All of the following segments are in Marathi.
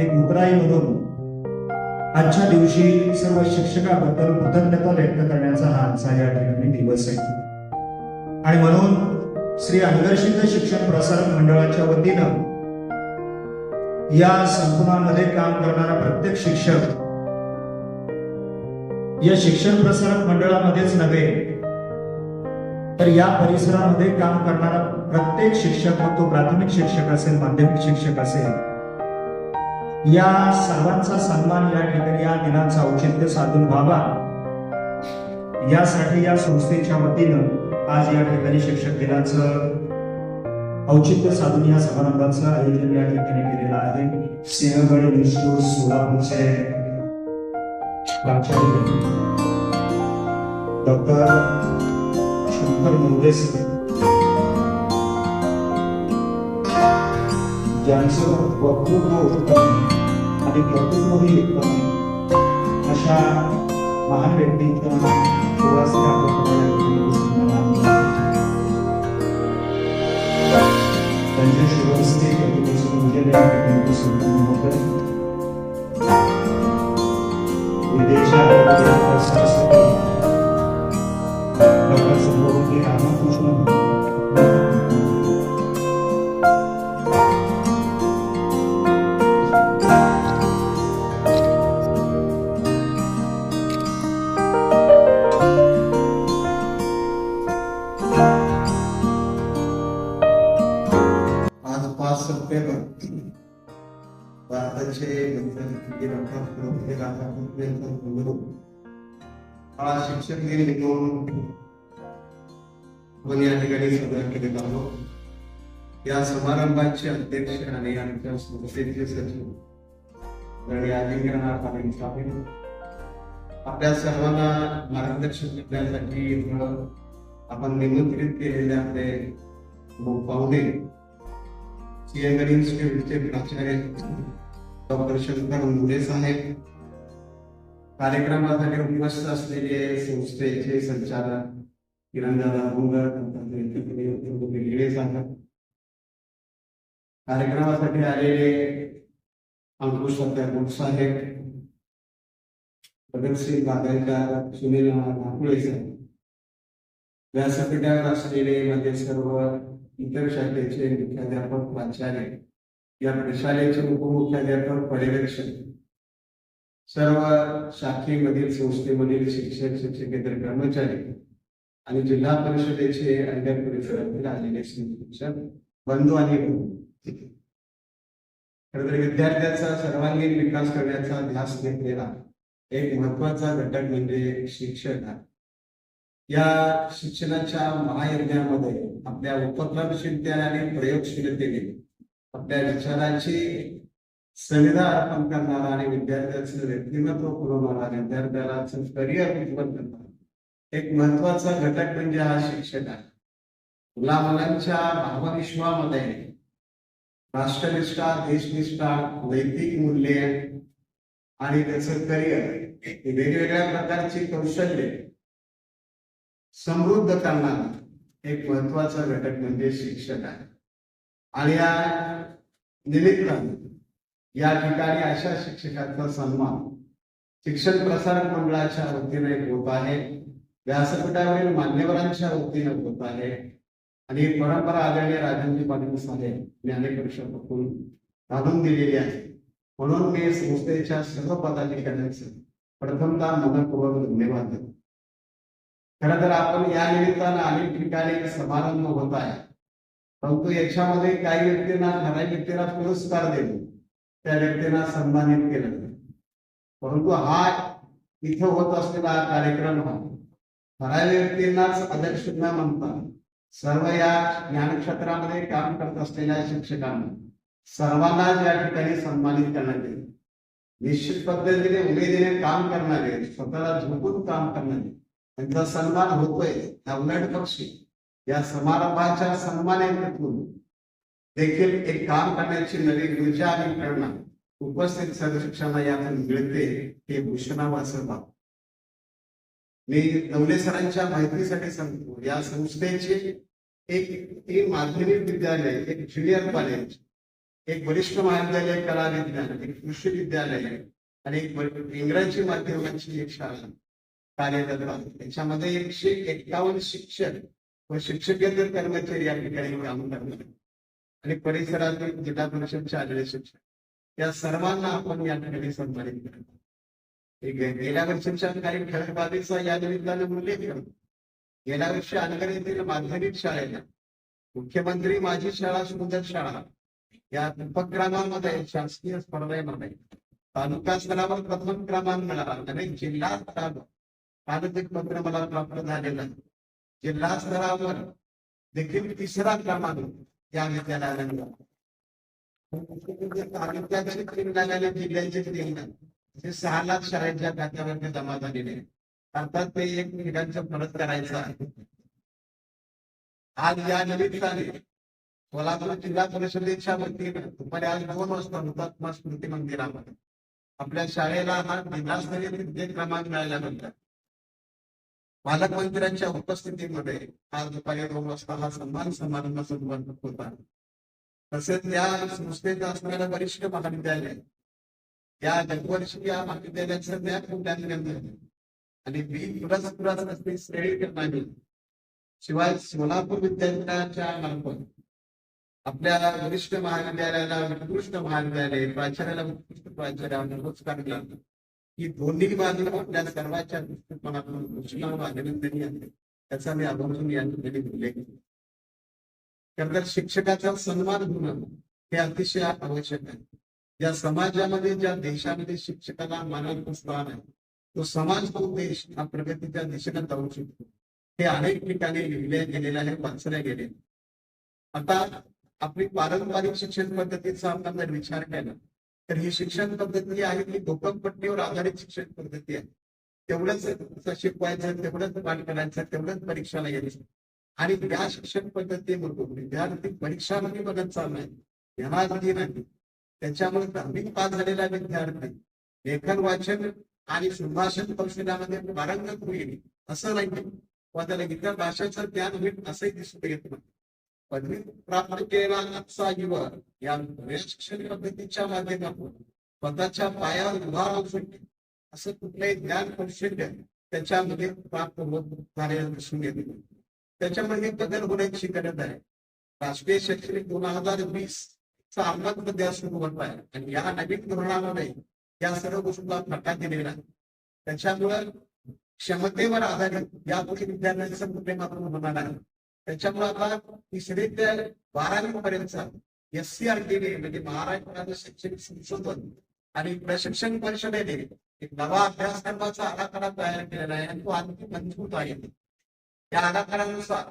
एक उतराई म्हणून आजच्या दिवशी सर्व शिक्षकाबद्दल कृतज्ञता व्यक्त करण्याचा हा आमचा या ठिकाणी दिवस आहे. आणि म्हणून श्री अनगरसिद्ध शिक्षण प्रसारक मंडळाच्या वतीनं या संकुलामध्ये काम करणारा प्रत्येक शिक्षक या शिक्षण प्रसारक मंडळामध्येच नव्हे तर या परिसरामध्ये काम करणारा प्रत्येक शिक्षक मग तो प्राथमिक शिक्षक असेल माध्यमिक शिक्षक असेल या सर्वांचा सन्मान या ठिकाणी या दिनाचं औचित्य साधून व्हावा. यासाठी या संस्थेच्या वतीनं आज या ठिकाणी शिक्षक दिनाचं औचित्य साधून या समारंभाचं आयोजन या ठिकाणी केलेलं आहे. सिंहगड इन्स्टिट्यूट सोलापूरचे प्राचार्य डॉक्टर शंकर मुंडेस ज्यांचं वक्तृत्व उत्तम आणि कर्तृत्वही उत्तम आहे अशा महान व्यक्तींचा सुवास आपण आपल्या ठिकाणी दिसून आला. त्यांच्या शुभहस्ते प्रतिमेचं पूजन या ठिकाणी संपन्न होतं विदेशात गणपती डॉक्टर करतो गुरु हा शिक्षक दिन म्हणून आपण या ठिकाणी साजरा केलेला आहोत. या समारंभाचे अध्यक्ष आणि आमच्या संस्थेचे सचिव आपल्या सर्वांना मार्गदर्शन करण्यासाठी इथं आपण निमंत्रित केलेले आपले पाहुणे सिंहगड इन्स्टिट्यूटचे प्राचार्य डॉक्टर शंकर मुंडे साहेब कार्यक्रमासाठी उपस्थित असलेले संस्थेचे संचालक किरणदादा भोंगर गिळे साहेब कार्यक्रमासाठी आलेले अंकुश सत्यापूर साहेब भगतसिंग बागायतदार सुनील नाकुळे साहेब व्यासपीठावर असलेले माझे सर्व इतर शाखेचे मुख्याध्यापक प्राचार्य या प्रशालेचे उपमुख्याध्यापक पर्यवेक्षक सर्व शाखेमधील संस्थेमधील शिक्षक शिक्षकेतर कर्मचारी आणि जिल्हा परिषदेचे अन्य परिसरातील आलेले शिक्षक बंधू आणि खर तर विद्यार्थ्यांचा सर्वांगीण विकास करण्याचा ध्यास घेतलेला एक महत्त्वाचा घटक म्हणजे शिक्षक या शिक्षणाच्या महायज्ञामध्ये आपल्या उपक्रमशीलतेने आणि प्रयोगशीलतेने आपल्या विचाराची संविधा अर्पण करणारा आणि विद्यार्थ्याचं व्यक्तिमत्व पुरवणारा विद्यार्थ्याला करिअर उज्ज्वल करणारा. एक महत्त्वाचा घटक म्हणजे हा शिक्षक आहे. मुला मुलांच्या भावविश्वामध्ये राष्ट्रनिष्ठा देशनिष्ठा नैतिक मूल्ये आणि त्याचं करिअर वेगवेगळ्या प्रकारची कौशल्य समृद्ध करणारा एक महत्त्वाचा घटक म्हणजे शिक्षक आहे. आणि या निमित्ताने या ठिकाणी अशा शिक्षकांचा सन्मान शिक्षण प्रसारक मंडळाच्या वतीने होत आहे. व्यासपीठावरील मान्यवरांच्या वतीने होत आहे. आणि परंपरा आदरणीय राजनजी पाटील साहेब ज्ञानेश्वर वर्षापासून घालून दिलेली आहे. म्हणून मी संस्थेच्या सर्व पदाधिकाऱ्यांचे प्रथमतः मनपूर्वक धन्यवाद देतो. खरं तर आपण या निमित्तानं अनेक ठिकाणी समारंभ होत आहे. परंतु याच्यामध्ये काही व्यक्तींना ठराविक व्यक्तींना पुरस्कार देतो त्या व्यक्तींना सन्मानित केलं परंतु हा इथं होत असलेला हा कार्यक्रम हा ठराविक व्यक्तींनाच अध्यक्ष न म्हणता सर्व या ज्ञानक्षेत्रामध्ये काम करत असलेल्या शिक्षकांना सर्वांना या ठिकाणी सन्मानित करण्यात येईल. निश्चित पद्धतीने उमेदीने काम करणारे स्वतःला झोपून काम करणारे त्यांचा सन्मान होतोय उलट पक्षी या समारंभाच्या सन्मानातून देखील एक काम करण्याची नवी ऊर्जा आणि प्रेरणा उपस्थित सर्व यातून मिळते हे भूषणावाचं बाब. मी नवले सरांच्या माहितीसाठी सांगतो या संस्थेचे एक माध्यमिक विद्यालय एक ज्युनियर कॉलेज एक वरिष्ठ महाविद्यालय कला विज्ञान एक कृषी विद्यालय आणि एक इंग्रजी माध्यमांची एक शाळा कार्यरत आहे. त्याच्यामध्ये एकशे एक्कावन्न शिक्षक व शिक्षकेतर कर्मचारी या ठिकाणी काम करतात आणि परिसरातील जिल्हा परिषदचे आलेले शिक्षक. या सर्वांना आपण या ठिकाणी सन्मानित करतो. गेल्या वर्षीच्या काही ठळक बाबीचा या निमित्तानं उल्लेख करतो गेल्या वर्षी अनगर येथील माध्यमिक शाळेला मुख्यमंत्री माझी शाळा सुंदर शाळा या उपक्रमामध्ये शासकीय स्पर्धेमध्ये तालुका स्तरावर प्रथम क्रमांक मिळाला. आणि जिल्हा स्तरावर. कालच एक पत्र मला प्राप्त झालेलं आहे. जिल्हा स्तरावर देखील तिसरा क्रमांक या विद्यालयाला मिळाला तालुक्याचे तीन जिल्ह्याचे तीन सहा लाख शाळेच्या खात्यावरती जमा झालेले अर्थात ते एक ठिकाणचं परत करायचं आहे. आज या निमित्ताने सोलापूर जिल्हा परिषदेच्या वतीनं दुपारी आज दोन वाजता हुतात्मा स्मृती मंदिरामध्ये आपल्या शाळेला हा जिल्हास्तरीय विद्ये क्रमांक मिळाल्यानंतर पालकमंत्र्यांच्या उपस्थितीमध्ये आज दुपारी दोन वाजता हा सन्मान समारंभ संपन्न होता. तसेच या संस्थेत असणाऱ्या वरिष्ठ महाविद्यालय या जगवर्षी या महाविद्यालयाचं ज्ञान मूल्यांकन झालं आणि बी असते श्रेणी करणारी शिवाय सोलापूर विद्यापीठाच्या मार्फत आपल्या वरिष्ठ महाविद्यालयाला उत्कृष्ट महाविद्यालय प्राचार्याला उत्कृष्ट प्राचार्याला पुरस्कार दिला ही दोन्ही बाजू आपल्या सर्वांच्या दृष्टिकोनातून घोषणा अभिनंदनीय आहे. त्याचा मी आवर्जून या ठिकाणी उल्लेख केला. तर शिक्षकाचा सन्मान होणं हे अतिशय आवश्यक आहे. ज्या समाजामध्ये ज्या देशामध्ये शिक्षकाला मानाचं स्थान आहे तो समाज तो देश हा प्रगतीच्या दिशेने जाऊ शकतो. हे अनेक ठिकाणी लिहिले गेलेले आहे वाचल्या गेलेले आता आपली पारंपरिक शिक्षण पद्धतीचा आपण जर विचार केला तर ही शिक्षण पद्धती आहे ती गोपनपट्टीवर आधारित शिक्षण पद्धती आहे. तेवढंच शिकवायचं तेवढंच पाठ करायचं तेवढंच परीक्षाला यायचं. आणि या शिक्षण पद्धतीमधून विद्यार्थी परीक्षामध्ये बघत चाललाय. ध्यानाधी नाही. त्याच्यामुळे दहावी पास झालेला विद्यार्थी लेखन वाचन आणि संभाषण कौशल्यामध्ये पारंगत होईल असं नाही. व त्याला इतर भाषेचं ज्ञान होईल असंही दिसून येत. नाही पदवी प्राप्त केलेला आजचा युवा या नव्या शिक्षण पद्धतीच्या माध्यमातून स्वतःच्या पायावर उभा राहू शकते असं कुठलंही ज्ञान कौशल्य त्याच्यामध्ये प्राप्त होत झालेलं दिसून येते त्याच्यामध्ये बदल होण्याची गरज आहे. राष्ट्रीय शैक्षणिक दोन हजार वीस चा अंमलबजावणी सुरू होत आहे आणि या नवीन धोरणामध्ये या सर्व गोष्टीला फटका दिलेला आहे त्याच्यामुळे क्षमतेवर आधारित या गोष्टी विद्यार्थ्यांचं मात्र होणार आहे त्याच्यामुळे आता तिसरी ते बारावी पर्यंतचा एस सी आर टी म्हणजे महाराष्ट्र शैक्षणिक संशोधन आणि प्रशिक्षण परिषदेने एक नवा अभ्यासक्रमाचा आराखडा तयार केलेला आहे आणि तो आणखी मजबूत आहे. त्या आराखड्यानुसार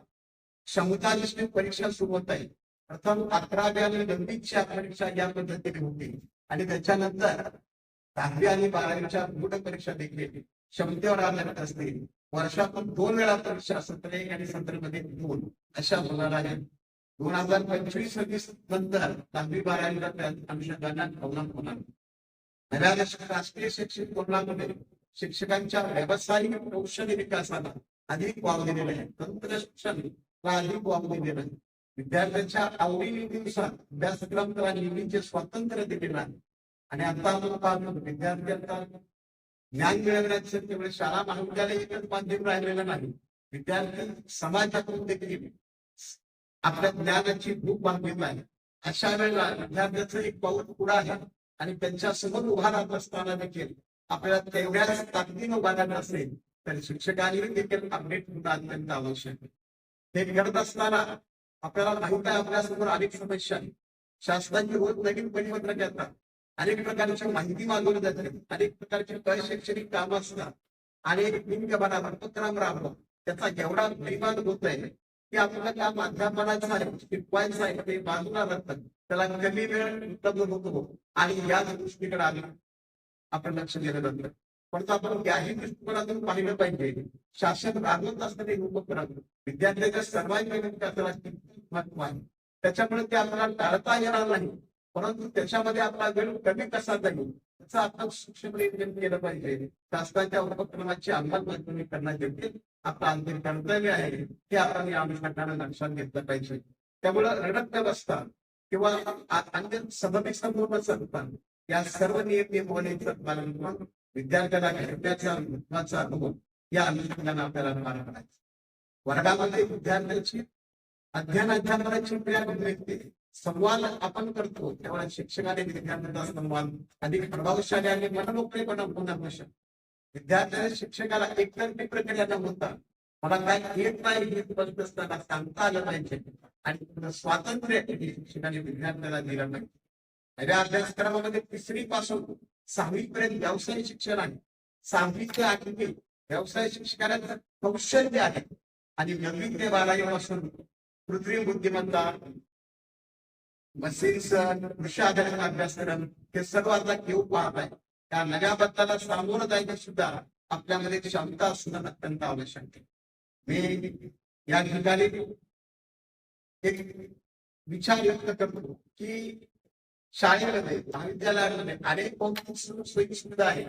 क्षमतानिष्ठ परीक्षा सुरू होत आहे. प्रथम अकरावी आणि नववीच्या परीक्षा या पद्धतीने होती. आणि त्याच्यानंतर दहावी आणि बारावीच्या बोर्ड परीक्षा देखील क्षमतेवर आधारित असतील वर्षातून दोन वेळा परीक्षा सत्र एक आणि सत्रमध्ये दोन. अशा होणार आहेत दोन हजार पंचवीस सव्वीस नंतर दहावी बारावीला अनुषंगाने अवलंब होणार. नव्या राष्ट्रीय शैक्षणिक धोरणामध्ये शिक्षकांच्या व्यावसायिक कौशल्य विकासाला अधिक वाव दिलेला आहे. तंत्र शिक्षण अधिक वाव दिलेला आहे. विद्यार्थ्यांच्या आवडीनिवडीनुसार अभ्यासक्रम किंवा निवडीचे स्वातंत्र्य दिलेलं आहे. आणि आता आपण पाहतो विद्यार्थ्यांचा ज्ञान मिळवण्याचं तेवढे शाळा महाविद्यालय एकच माध्यम राहिलेलं नाही. विद्यार्थी समाजातून देखील आपल्या ज्ञानाची भूक बांधलेली आहे. अशा वेळेला विद्यार्थ्याचं एक पाऊल पुढे आहे आणि त्यांच्यासमोर उभा राहत असताना देखील आपल्याला तेवढ्याच ताकदीनं उभा राहत असेल तर शिक्षकांनी देखील अपडेट होणं अत्यंत आवश्यक आहे. ते घडत असताना आपल्याला माहीत आहे आपल्यासमोर अनेक समस्या आहेत. शासनाची रोज नवीन परिपत्रक येतात. अनेक प्रकारची माहिती मागवली जाते. अनेक प्रकारचे अशैक्षणिक काम असतात. आणि एक लिंग उपक्रम राबवा त्याचा एवढा परिमाण होत आहे की आपल्याला त्या माध्यमानाचा आहे शिकवायचं आहे ते बाजूला राहतात त्याला कमी वेळ उपलब्ध होतो. आणि या दृष्टीकडे आम्ही आपण लक्ष दिलं जातं. परंतु आपण त्याही दृष्टिकोनातून पाहिलं पाहिजे. शासन राबवत असताना हे उपक्रम विद्यार्थ्याच्या सर्वांच्या त्याला किती महत्त्व आहे? त्याच्यामुळे ते आपल्याला टाळता येणार नाही. परंतु त्याच्यामध्ये आपला वेळ कमी कसा जाईल त्याचं आपण सूक्ष्म नियोजन केलं पाहिजे. शासनाच्या उपक्रमाची अंमलबजावणी करणं देखील आपलं अंतिम कर्तव्य आहे हे आपण या अनुषंगाने लक्षात घेतलं पाहिजे. त्यामुळं रडत न बसता किंवा अन्य सबमिश्र असतात या सर्व नियम नियमावलीचं पालन करून विद्यार्थ्याला घडण्याचा महत्त्वाचा अनुभव या अनुषंगाने आपल्याला निर्माण करायचा वर्गामध्ये विद्यार्थ्यांची अध्ययन अध्यापनाची क्रिया घडते संवाद आपण करतो. तेव्हा शिक्षकाने विद्यार्थ्यांचा संवाद अधिक प्रभावशाली आणि मनमोकळेपणा होणं आवश्यक विद्यार्थ्याने शिक्षकाला एकतर्फी प्रक्रिया न होता मला काय येत नाही हे स्पष्ट असताना सांगता आलं पाहिजे. आणि स्वातंत्र्य शिक्षकाने विद्यार्थ्याला दिलं नाही. नव्या अभ्यासक्रमामध्ये तिसरी पासून सहावी पर्यंत व्यावसायिक शिक्षण आहे. सहावी ते आठवी व्यवसाय शिक्षकांचं कौशल्य आहे. आणि नवीन ते बारावी पासून कृत्रिम बुद्धिमत्ता मशीन्स कृषी आधारित अभ्यासक्रम हे सर्व आता घेऊ पाहत आहे. त्या नव्या बदलाला सामोरं जायचं सुद्धा आपल्यामध्ये क्षमता असणं अत्यंत आवश्यक आहे. मी या ठिकाणी एक विचार व्यक्त करतो की शाळेमध्ये महाविद्यालयामध्ये अनेक कोणती सोयी सुविधा आहे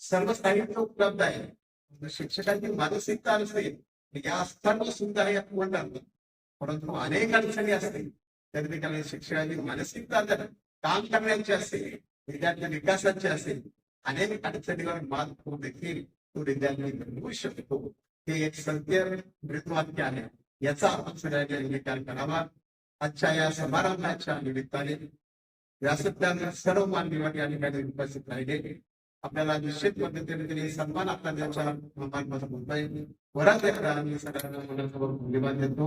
सर्व साहित्य उपलब्ध आहे. शिक्षकांची मानसिकता असेल या सर्व सुविधा या पूर्ण परंतु अनेक अडचणी असतील. त्या ठिकाणी शिक्षकांची मानसिकता जर काम करण्याची असेल विद्यार्थी विकासाची असेल अनेक अडचणीवर मात होऊ देखील तो विद्यार्थी घडवू शकतो. हे एक सत्य मृतवाक्य आहे. याचा आपण सगळ्यांनी अंगीकार करावा. आजच्या या समारंभाच्या निमित्ताने व्यासपीठाने सर्व मान्यवर या ठिकाणी उपस्थित राहिले. आपल्याला निश्चित पद्धतीने त्यांनी सन्मान आपल्या त्याच्या बोलता येईल वरात एकदा सगळ्यांना मनासमोर धन्यवाद देतो.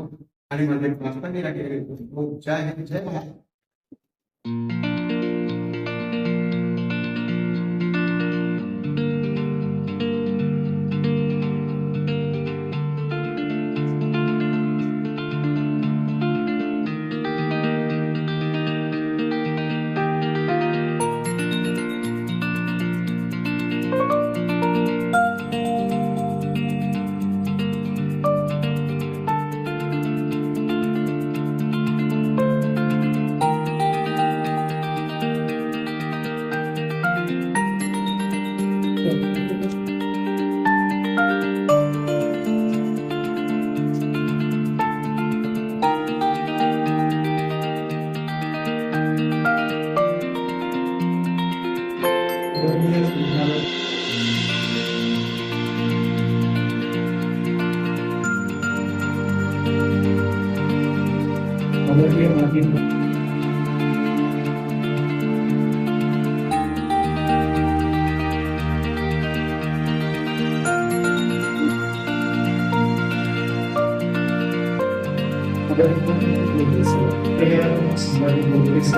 आणि माझे प्रार्थना या जय हिंद जय Maharashtra Dahil kung hindi ko Kaya mas maligong isa